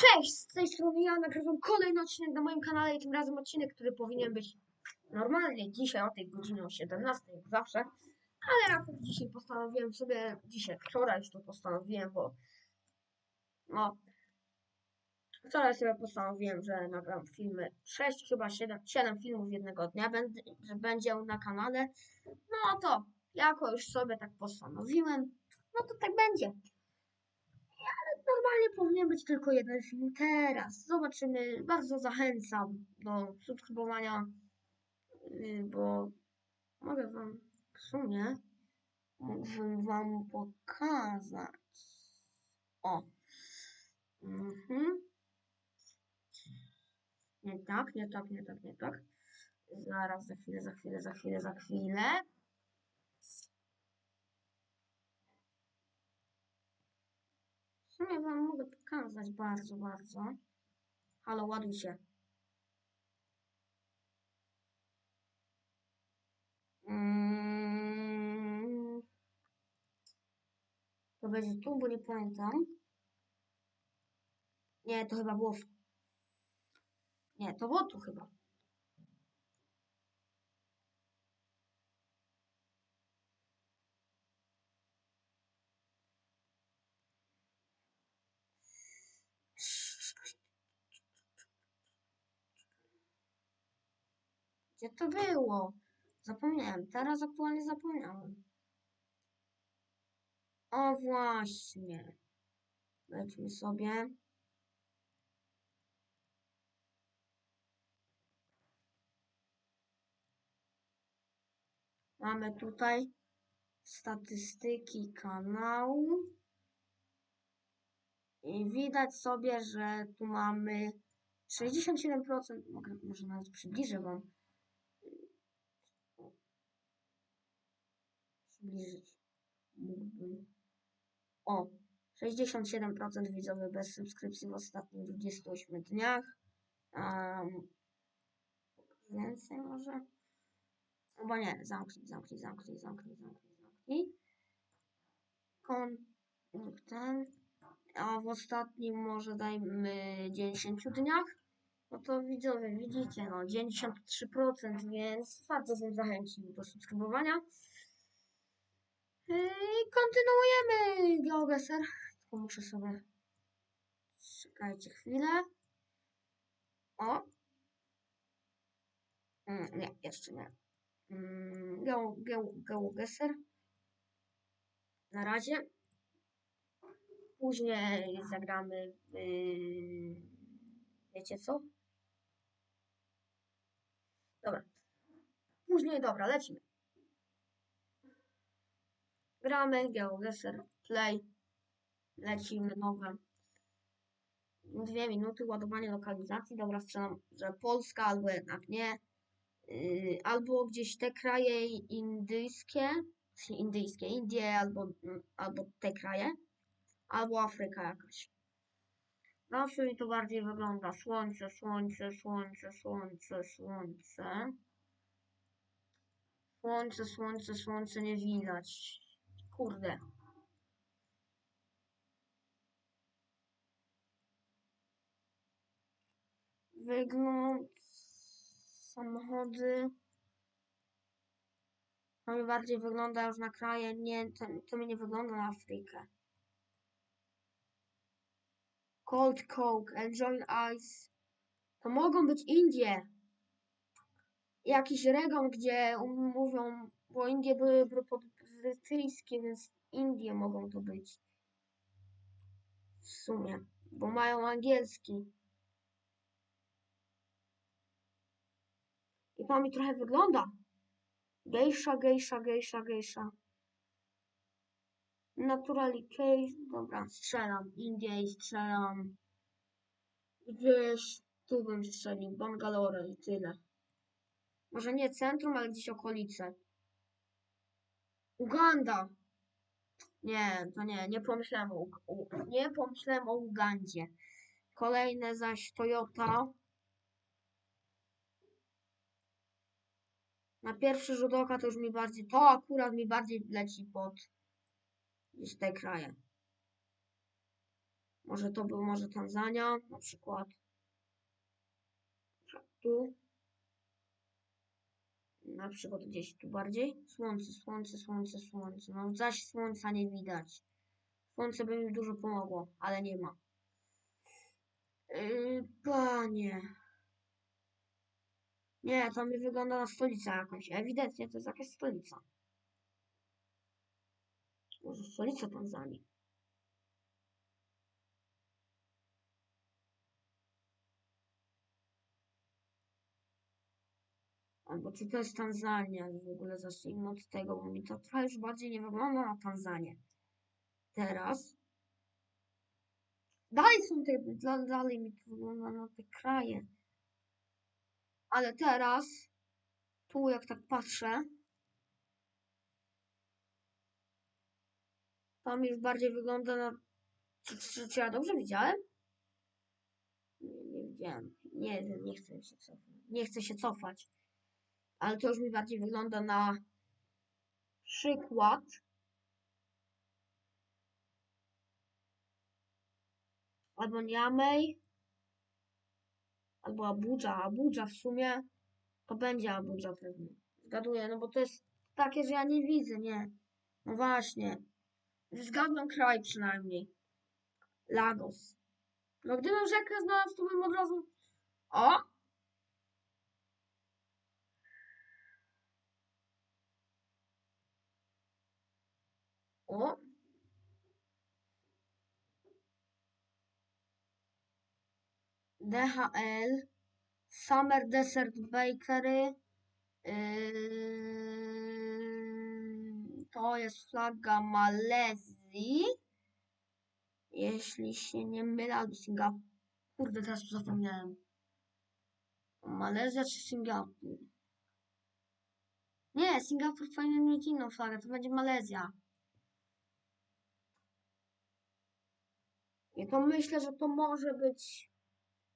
Cześć, z tej strony ja nagrywam kolejny odcinek na moim kanale i tym razem odcinek, który powinien być normalnie dzisiaj o tej godzinie o 17 jak zawsze, ale raczej dzisiaj postanowiłem sobie, dzisiaj, wczoraj już to postanowiłem, bo no wczoraj sobie postanowiłem, że nagram filmy 6, chyba 7, 7 filmów jednego dnia, że będzie na kanale, no to jako już sobie tak postanowiłem, no to tak będzie normalnie powinien być tylko jeden film teraz. Zobaczymy. Bardzo zachęcam do subskrybowania, yy, bo mogę wam w sumie mógłbym wam pokazać. O. Mhm. Nie tak, nie tak, nie tak, nie tak. Zaraz, za chwilę, za chwilę, za chwilę, za chwilę. W sumie wam mogę pokazać bardzo, bardzo. Halo, ładuj się. Mm. To będzie tu, bo nie pamiętam. Nie, to chyba było w... Nie, to było tu chyba. Gdzie to było? Zapomniałem. Teraz aktualnie zapomniałem. O właśnie. Lećmy sobie. Mamy tutaj statystyki kanału. I widać sobie, że tu mamy 67%. Mogę, może nawet przybliżę Wam. Przybliżyć. Mógłbym. O, 67% widzowie bez subskrypcji w ostatnich 28 dniach. Um, więcej może? Chyba nie. Zamknij, zamknij, zamknij, zamknij, zamknij, zamknij. Kon, ten. A w ostatnim może dajmy 90 dniach. No to widzowie, widzicie, no 93%, więc bardzo bym zachęcił do subskrybowania. Yy, kontynuujemy GeoGuessr. Tylko muszę sobie... Czekajcie chwilę. O! Mm, nie, jeszcze nie. Mm, Geo, Geo, GeoGuessr. Na razie. Później zagramy w... Wiecie co? Dobra. Później, dobra, lecimy. Gramy, GeoGuessr, play. Lecimy nowe. Dwie minuty, ładowanie lokalizacji. Dobra, strzelam, że Polska albo jednak nie. Yy, albo gdzieś te kraje indyjskie, indyjskie, Indie albo, mm, albo te kraje. Albo Afryka jakaś. Zawsze mi to bardziej wygląda. Słońce, słońce, słońce, słońce, słońce. Słońce, słońce, słońce nie widać. Kurde. Wygląd samochody. To mi bardziej wygląda już na kraje. Nie, to, to mi nie wygląda na Afrykę. Cold Coke, Enjoy Ice. To mogą być Indie. Jakiś region, gdzie mówią, bo Indie były bry- brytyjskie, więc Indie mogą to być. W sumie, bo mają angielski. I to mi trochę wygląda. Gejsza, gejsza, gejsza, gejsza. Naturally case. Dobra, strzelam. Indie i strzelam. Gdzieś tu bym strzelił. Bangalore i tyle. Może nie centrum, ale gdzieś okolice. Uganda. Nie, to nie, nie pomyślałem o, nie pomyślałem o Ugandzie. Kolejne zaś Toyota. Na pierwszy rzut oka to już mi bardziej, to akurat mi bardziej leci pod niż te kraje. Może to był może Tanzania, na przykład. Tu. Na przykład gdzieś tu bardziej. Słońce, słońce, słońce, słońce. No zaś słońca nie widać. Słońce by mi dużo pomogło, ale nie ma. Yy, panie. Nie, to mi wygląda na stolicę jakąś. Ewidentnie to jest jakaś stolica. Może stolica Tanzanii. Albo czy to jest Tanzania? W ogóle zacznijmy od tego, bo mi to trochę już bardziej nie wygląda na Tanzanię. Teraz. Dalej są te, da- dalej mi to wygląda na te kraje. Ale teraz, tu jak tak patrzę, tam już bardziej wygląda na... Czy, czy, czy ja dobrze widziałem? Nie, nie widziałem. Nie wiem, nie chcę się cofać. Nie chcę się cofać. Ale to już mi bardziej wygląda na przykład. Albo Niamey, albo Abuja. Abuja w sumie to będzie Abuja pewnie. Zgaduję, no bo to jest takie, że ja nie widzę, nie. No właśnie. Zgadnę kraj przynajmniej. Lagos. No gdybym rzekę znalazł, to bym od razu... O! O! DHL, Summer Desert Bakery. Yy, to jest flaga Malezji. Jeśli się nie mylę, albo Singapur. Kurde, teraz już zapomniałem. Malezja czy Singapur? Nie, Singapur powinien mieć inną flagę, to będzie Malezja. To myślę, że to może być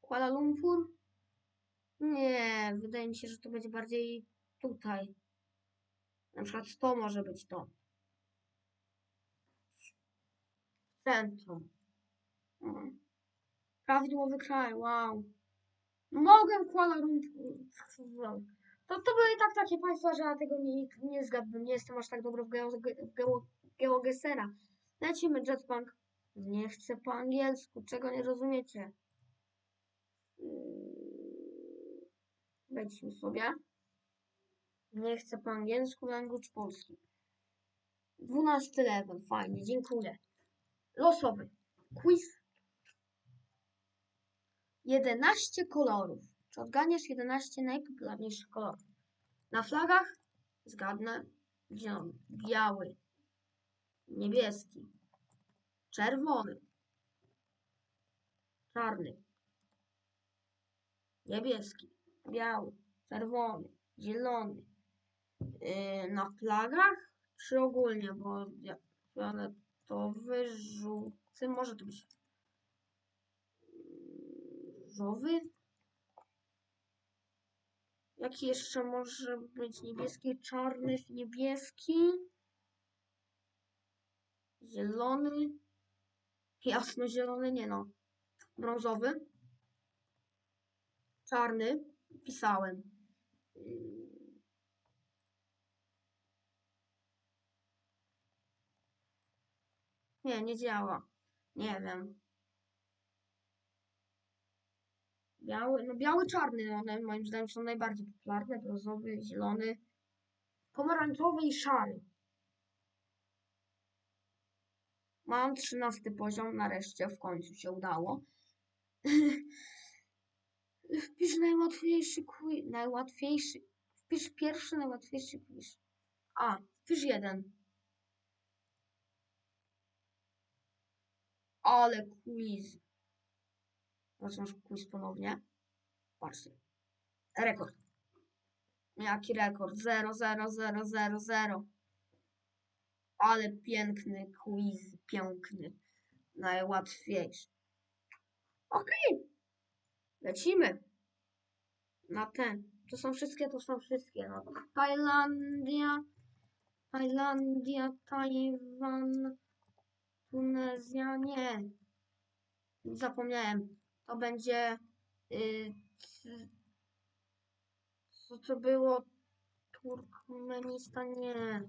Kuala Lumpur. Nie, wydaje mi się, że to będzie bardziej tutaj. Na przykład to może być to. Centrum. Mhm. Prawidłowy kraj, wow. Mogę Kuala Lumpur. To, to były tak takie państwa, że ja tego nie, nie zgadnę. Nie jestem aż tak dobry w, geo, w geo. Lecimy, Jetbank. Nie chcę po angielsku. Czego nie rozumiecie? Wejdźmy sobie. Nie chcę po angielsku, language polski. 12 level, fajnie, dziękuję. Losowy. Quiz. 11 kolorów. Czy odganiesz 11 najpopularniejszych kolorów? Na flagach zgadnę zielony, biały, niebieski, czerwony, czarny, niebieski, biały, czerwony, zielony. Yy, na flagach? Czy ogólnie, bo ja fioletowy, żółty, może to być różowy. Jaki jeszcze może być? Niebieski, czarny, niebieski, zielony, jasno-zielony, nie no, brązowy, czarny, pisałem. Nie, nie działa. Nie wiem. Biały, no biały, czarny, one moim zdaniem są najbardziej popularne. Brązowy, zielony, pomarańczowy i szary. Mam trzynasty poziom, nareszcie w końcu się udało. Wpisz najłatwiejszy quiz, najłatwiejszy, wpisz pierwszy najłatwiejszy quiz. A, wpisz jeden. Ale quiz. Zacząć quiz ponownie. Patrzcie. Rekord. Jaki rekord? 0, 0, 0, 0, 0. Ale piękny quiz. Piękny. Najłatwiejszy. Okej. Lecimy. Na ten. To są wszystkie, to są wszystkie. No. Tajlandia. Tajlandia, Tajwan. Tunezja, nie. zapomniałem. To będzie. y, c- co to było? Turkmenistan, nie.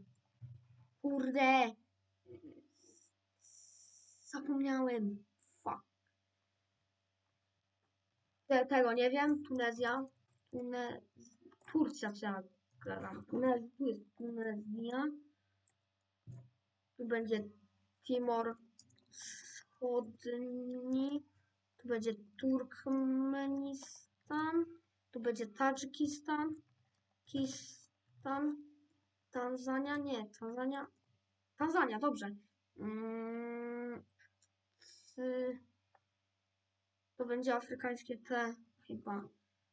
Kurde. Zapomniałem. Fuck. Te, tego nie wiem. Tunezja. Tune... Turcja trzeba. klikam. Tunez... Tu jest Tunezja. Tu będzie Timor Wschodni. Tu będzie Turkmenistan. Tu będzie Tadżykistan. Kistan. Tanzania. Nie, Tanzania. Tanzania, dobrze. Mm,cy- to będzie afrykańskie T chyba.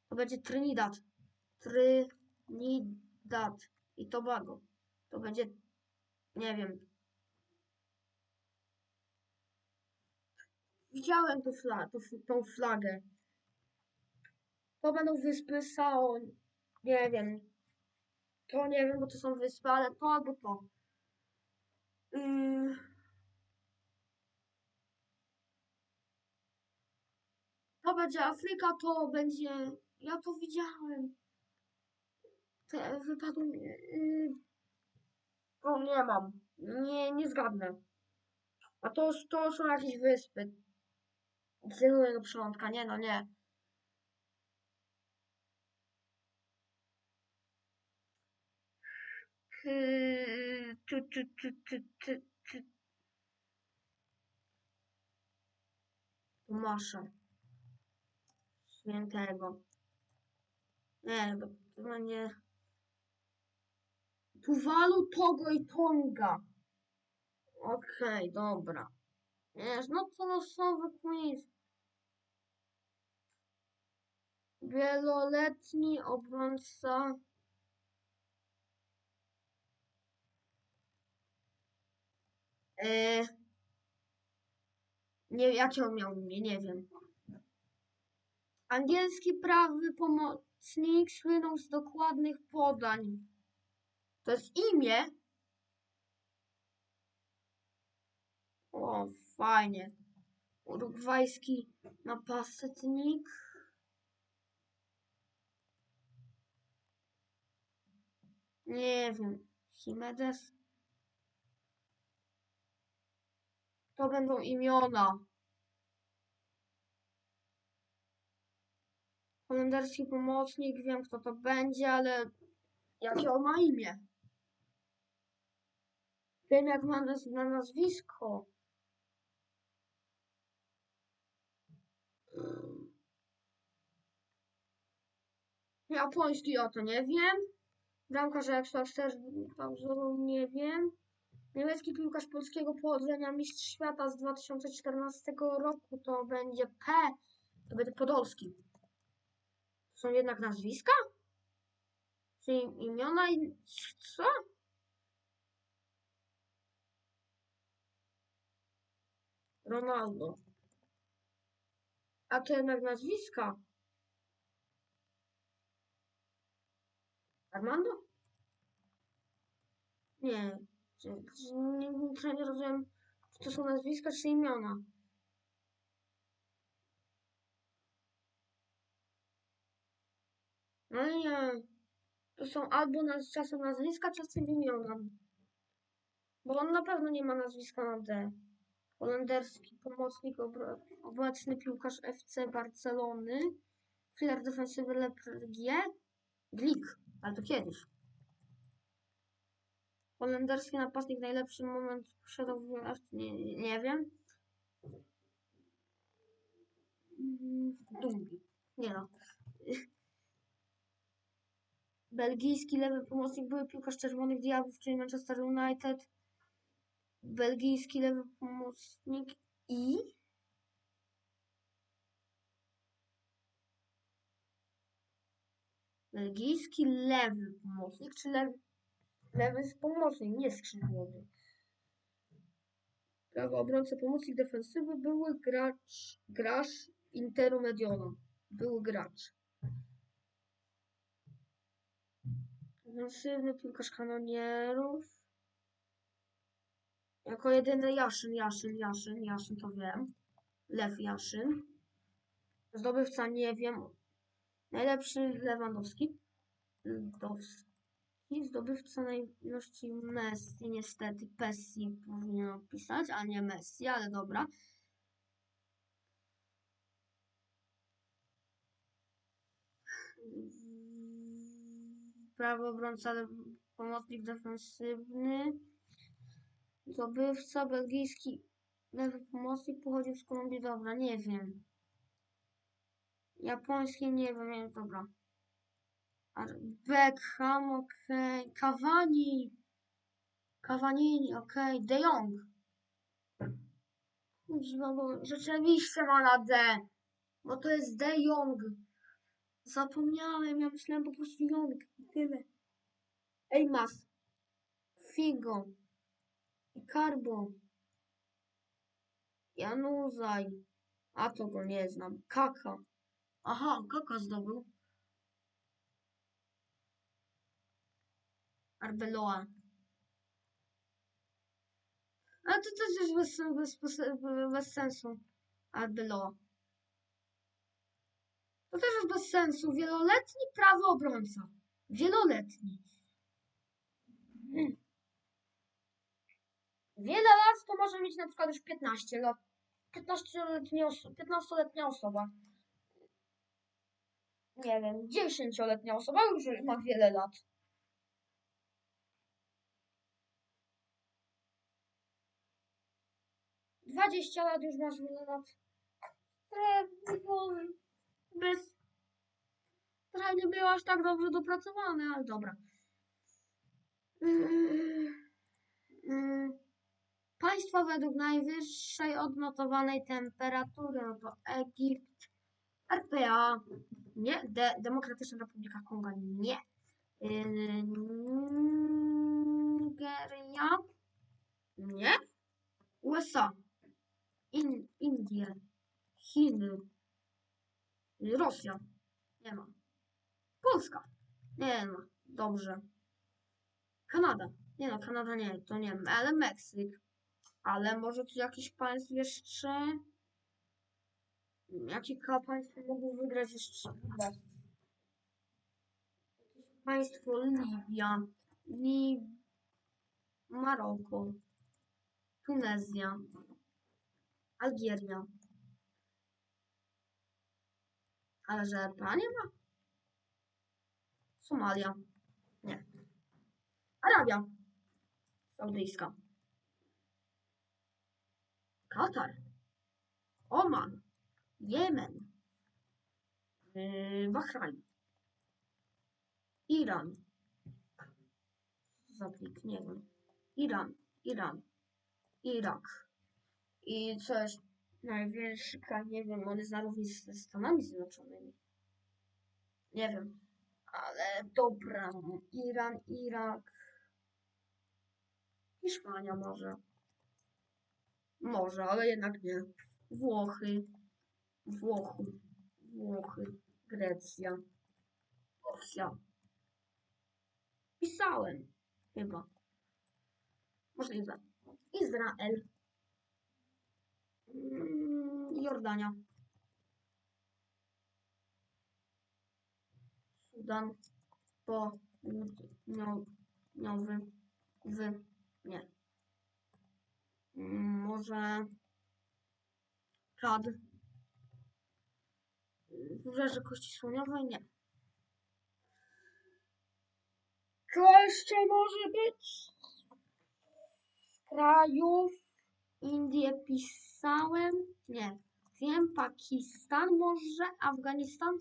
To będzie Trinidad. Trinidad i Tobago. To będzie, nie wiem. Widziałem tą, fla, tą, tą flagę. To będą wyspy Sao. Nie wiem. To nie wiem, bo to są wyspy, ale to albo to. Yy. To będzie Afryka, to będzie. Ja to widziałem. Te wypadło mi. Yy. Nie mam. Nie, nie zgadnę. A to, to są jakieś wyspy. Zielonego przylądka, nie no, nie. Tu, tu, tu, tu, tu, tu. Tomasza Świętego. Nie, bo to będzie... Tuwalu, Togo i Tonga. Okej, dobra. Wiesz, no to losowy quiz. Wieloletni obrońca. E, nie, jakie on miał imię, nie wiem. Angielski prawy pomocnik słynął z dokładnych podań. To jest imię? O, fajnie. Urugwajski napastnik. Nie wiem. Chimedes. To będą imiona. Holenderski pomocnik, wiem kto to będzie, ale jakie on ma imię? Wiem jak ma naz na nazwisko. Japoński o to nie wiem. Bramkarz Ekspert też pauzował, nie wiem. Niemiecki piłkarz polskiego pochodzenia, mistrz świata z 2014 roku to będzie P. To będzie Podolski. To są jednak nazwiska? Czy im- imiona i co? Ronaldo. A to jednak nazwiska. Armando? Nie. Nie, nie, nie rozumiem, czy to są nazwiska, czy imiona. No nie. To są albo naz, czasem nazwiska, czasem imiona. Bo on na pewno nie ma nazwiska na D. Holenderski pomocnik, obecny piłkarz FC Barcelony. Filar defensywy Leprgie. Glik, ale to kiedyś. Holenderski napastnik, najlepszy moment posiadał w FC, nie, nie, wiem. Dumbi. Nie no. Belgijski lewy pomocnik, były piłkarz Czerwonych Diabłów, czyli Manchester United. Belgijski lewy pomocnik i... Belgijski lewy pomocnik, czy lewy... Lewy jest pomocnik, nie skrzydłowy. Prawo obrońca pomocnik defensywy, były gracz, gracz Interu Mediolo. Był gracz. Ofensywny piłkarz kanonierów. Jako jedyny Jaszyn, Jaszyn, Jaszyn, Jaszyn to wiem. Lew Jaszyn. Zdobywca nie wiem. Najlepszy Lewandowski. Lewandowski. Zdobywca najlepszy Messi. Niestety Pessi powinien pisać, a nie Messi, ale dobra. Prawo obrońca, pomocnik defensywny. Zdobywca belgijski lewy pomocnik pochodził z Kolumbii. Dobra, nie wiem. Japońskie nie wiem, dobra. Beckham, okej. Cavani. Cavani, okej. De Jong. Rzeczywiście ma na D. Bo to jest De Jong. Zapomniałem, ja myślałem po prostu Jong. Tyle. Ejmas. Figo. Carbo. Januzaj. A to go nie znam. Kaka. Aha, Kaka zdobył. Arbeloa. Ale to też jest bez, bez, bez, sensu. Arbeloa. To też jest bez sensu. Wieloletni prawy obrońca. Wieloletni. Wiele lat to może mieć na przykład już 15 lat. 15-letnia oso 15 osoba. Nie wiem, 10-letnia osoba już ma wiele lat. Dwadzieścia lat już masz wiele. Trochę było bez... Trochę nie było aż tak dobrze dopracowane, ale dobra. Mm, mm. Państwa według najwyższej odnotowanej temperatury, no to Egipt, RPA, nie, De Demokratyczna Republika Konga, nie, Yy, Nigeria, nie, USA, In Indie, Chiny, Rosja, nie ma, Polska, nie ma, dobrze, Kanada, nie no, Kanada nie, to nie, ale Meksyk, ale może tu jakiś państw jeszcze. Jakie państwo mogą wygrać jeszcze? Państwo Libia, Lib... Maroko, Tunezja, Algieria. Ale że ma? Somalia. Nie. Arabia Saudyjska. Katar, Oman, Jemen, yy, Bahrajn, Iran, zaplik, nie wiem, Iran, Iran, Irak i coś największy kraj, nie wiem, on jest na równi ze Stanami Zjednoczonymi. Nie wiem, ale dobra, Iran, Irak, Hiszpania może. Może, ale jednak nie. Włochy, Włochy, Włochy, Grecja, Rosja. Pisałem chyba. Możliwe. Izrael. Mm, Jordania. Sudan. Południowy. Wy. Nie. Mm, Może Czad. Wybrzeże Kości Słoniowej? Nie. Co jeszcze może być? Z krajów Indię pisałem? Nie. Wiem, Pakistan może? Afganistan?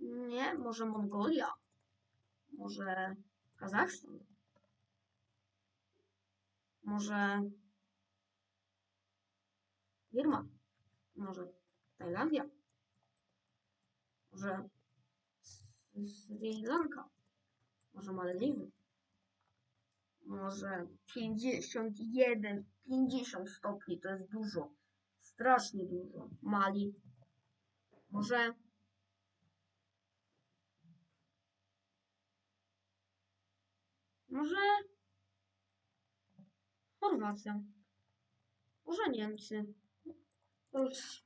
Nie, może Mongolia? Może Kazachstan? Może Birma? Może Tajlandia? Może Sri Lanka? Może Malediwy? Może 51, 50 stopni to jest dużo. Strasznie dużo. Mali? Może Może Chorwacja. Może Niemcy. Może-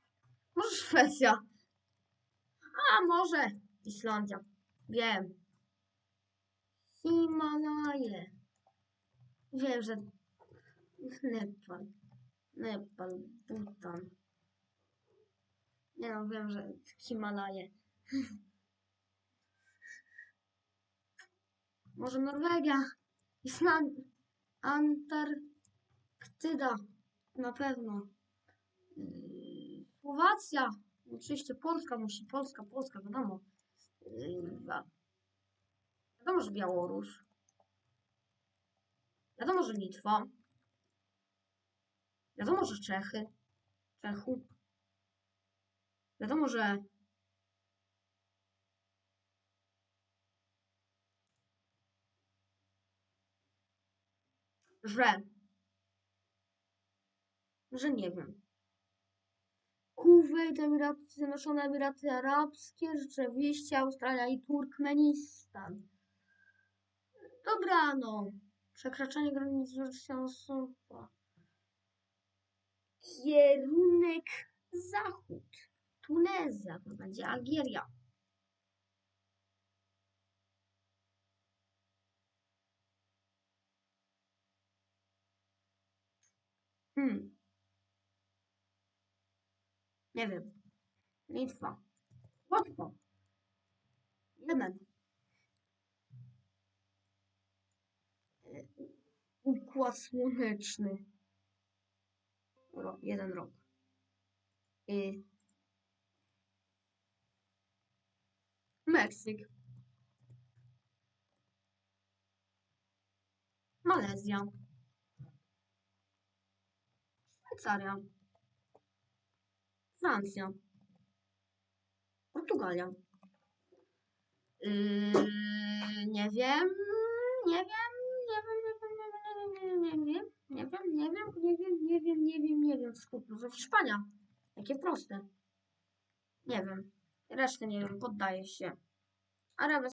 Szwecja. A może Islandia. Wiem. Himalaje. Wiem, że Nepal. Nepal, Bhutan. Nie no, wiem, że Himalaje. Może Norwegia, Islandia, Antarktyda. Na pewno. Yy, Słowacja. Oczywiście Polska musi. Polska, Polska, wiadomo. Yy, Wiadomo, że Białoruś. Wiadomo, że Litwa. Wiadomo, że Czechy. Czechu. Wiadomo, że że że nie wiem. Kuwejt, Emiraty Zjednoczone Emiraty Arabskie, rzeczywiście Australia i Turkmenistan. Dobrano. Przekraczanie granic Rosjan Sofa. Kierunek zachód. Tunezja, to będzie Algieria. Hmm. Nie wiem. Litwa. Łatwo. Jemen. E, Układ słoneczny. Ro, jeden rok. I Meksyk. Malezja. Szwajcaria. Francja. Portugalia. Yy, nie wiem, nie wiem, nie, nie, nie, nie wiem, nie wiem, nie wiem, nie wiem, nie wiem, nie wiem, skupił ze Hiszpania. Jakie proste. Nie wiem. Resztę nie wiem, poddaję się. Arabic